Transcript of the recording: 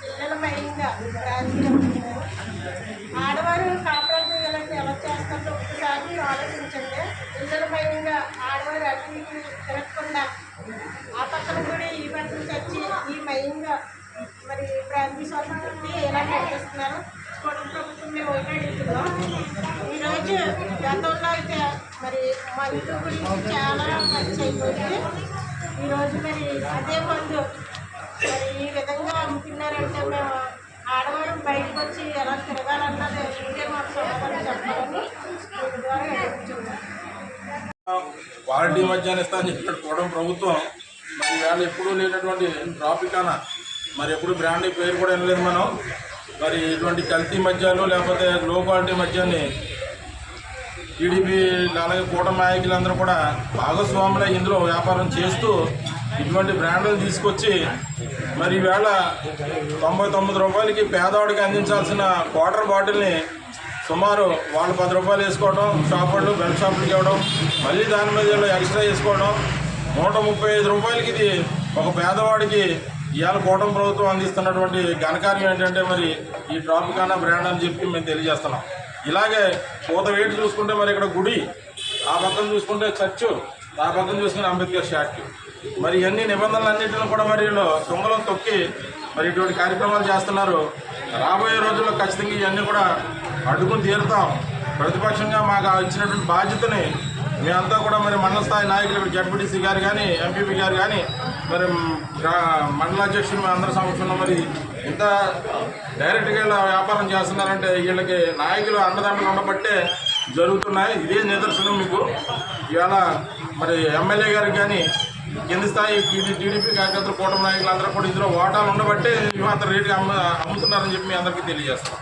పిల్లల పైగా రాజకీయం ఆడవారు కాపురం చేయాలంటే ఎలా చేస్తారో ఒకసారి ఆలోచించండి పిల్లల పైగా ఆడవారు అటు తిరగకుండా ఆ పక్కన కూడా ఈ పక్కన చచ్చి ఈ మయంగా మరి ప్రాంతీయ స్వతంత్రాన్ని ఎలా కనిపిస్తున్నారు కొడుకు ప్రభుత్వం మేము ఓటాడుతున్నాం ఈరోజు గతంలో అయితే మరి మందు గురించి చాలా ఖర్చు అయిపోయింది ఈరోజు మరి అదే మందు మరి ఈ విధంగా అమ్ముతున్నారంటే మేము ఆడవారం బయటకు వచ్చి ఎలా తిరగాలన్నది మీరే మాకు సమాధానం చెప్పాలని మీ ద్వారా క్వాలిటీ మధ్యాహ్నం ఇస్తా అని చెప్పినట్టు ప్రభుత్వం. మరి వేళ ఎప్పుడూ లేనటువంటి ట్రాఫిక్ ట్రాఫికానా మరి ఎప్పుడు బ్రాండ్ పేరు కూడా వినలేదు మనం. మరి ఇటువంటి కల్తీ మద్యాలు లేకపోతే లో క్వాలిటీ మద్యాన్ని టీడీపీ అలాగే కూటమి నాయకులందరూ కూడా భాగస్వాములే ఇందులో వ్యాపారం చేస్తూ ఇటువంటి బ్రాండ్లు తీసుకొచ్చి మరి ఈవేళ తొంభై తొమ్మిది రూపాయలకి పేదవాడికి అందించాల్సిన వాటర్ బాటిల్ని సుమారు వాళ్ళు పది రూపాయలు వేసుకోవడం షాప్ వాళ్ళు షాపులకి ఇవ్వడం మళ్ళీ దాని మీద ఎక్స్ట్రా వేసుకోవడం నూట ముప్పై ఐదు రూపాయలకి ఇది ఒక పేదవాడికి ఇవాళ కూటమి ప్రభుత్వం అందిస్తున్నటువంటి ఘనకార్యం ఏంటంటే మరి ఈ ట్రాఫికానా బ్రాండ్ అని చెప్పి మేము తెలియజేస్తున్నాం. ఇలాగే పూత వేటు చూసుకుంటే మరి ఇక్కడ గుడి ఆ పక్కన చూసుకుంటే చర్చ్ ఆ పక్కన చూసుకుంటే అంబేద్కర్ స్టాట్యూ మరి ఇవన్నీ నిబంధనలు అన్నింటిని కూడా మరి వీళ్ళు తొక్కి మరి ఇటువంటి కార్యక్రమాలు చేస్తున్నారు. రాబోయే రోజుల్లో ఖచ్చితంగా ఇవన్నీ కూడా అడ్డుకుని తీరుతాం. ప్రతిపక్షంగా మాకు ఇచ్చినటువంటి బాధ్యతని మేమంతా కూడా మరి మండల స్థాయి నాయకులు ఇప్పుడు జడ్పీటీసీ గారు కానీ ఎంపీపీ గారు కానీ మరి గ్రా- మండల అధ్యక్షులు మీ అందరి సమక్షంలో మరి ఇంత డైరెక్ట్గా ఇలా వ్యాపారం చేస్తున్నారంటే వీళ్ళకి నాయకులు అండదండలు ఉండబట్టే జరుగుతున్నాయి. ఇదే నిదర్శనం మీకు. ఇవాళ మరి ఎమ్మెల్యే గారికి కానీ కింద స్థాయి టీడీపీ కార్యకర్తలు కూటమి నాయకులు అందరూ కూడా ఇందులో ఓటాలు ఉండబట్టే ఇవి అంత రేటుగా అమ్ము అమ్ముతున్నారని చెప్పి మీ అందరికీ తెలియజేస్తాం